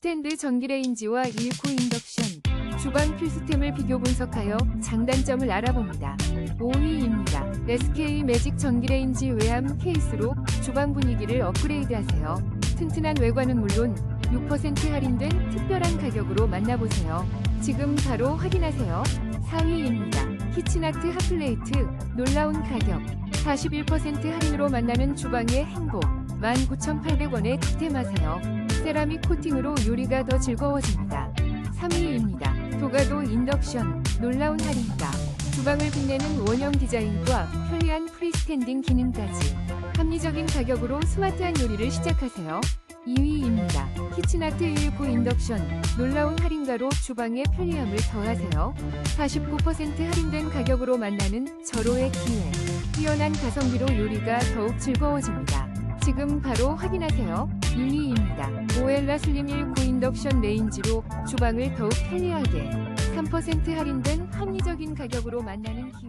스탠드 전기레인지와 1구 인덕션, 주방 필수템을 비교 분석하여 장단점을 알아봅니다. 5위입니다. SK 매직 전기레인지 외함 케이스로 주방 분위기를 업그레이드하세요. 튼튼한 외관은 물론 6% 할인된 특별한 가격으로 만나보세요. 지금 바로 확인하세요. 4위입니다. 키친아트 핫플레이트 놀라운 가격 41% 할인으로 만나는 주방의 행복 19,800원에 득템하세요. 세라믹 코팅으로 요리가 더 즐거워집니다. 3위입니다. 도가도 인덕션 놀라운 할인가 주방을 빛내는 원형 디자인과 편리한 프리스탠딩 기능까지 합리적인 가격으로 스마트한 요리를 시작하세요. 2위입니다. 키친아트 19 인덕션 놀라운 할인가로 주방의 편리함을 더하세요. 49% 할인된 가격으로 만나는 절호의 기회. 뛰어난 가성비로 요리가 더욱 즐거워집니다. 지금 바로 확인하세요. 1위입니다. 오엘라 슬림 19 인덕션 레인지로 주방을 더욱 편리하게 3% 할인된 합리적인 가격으로 만나는 기회.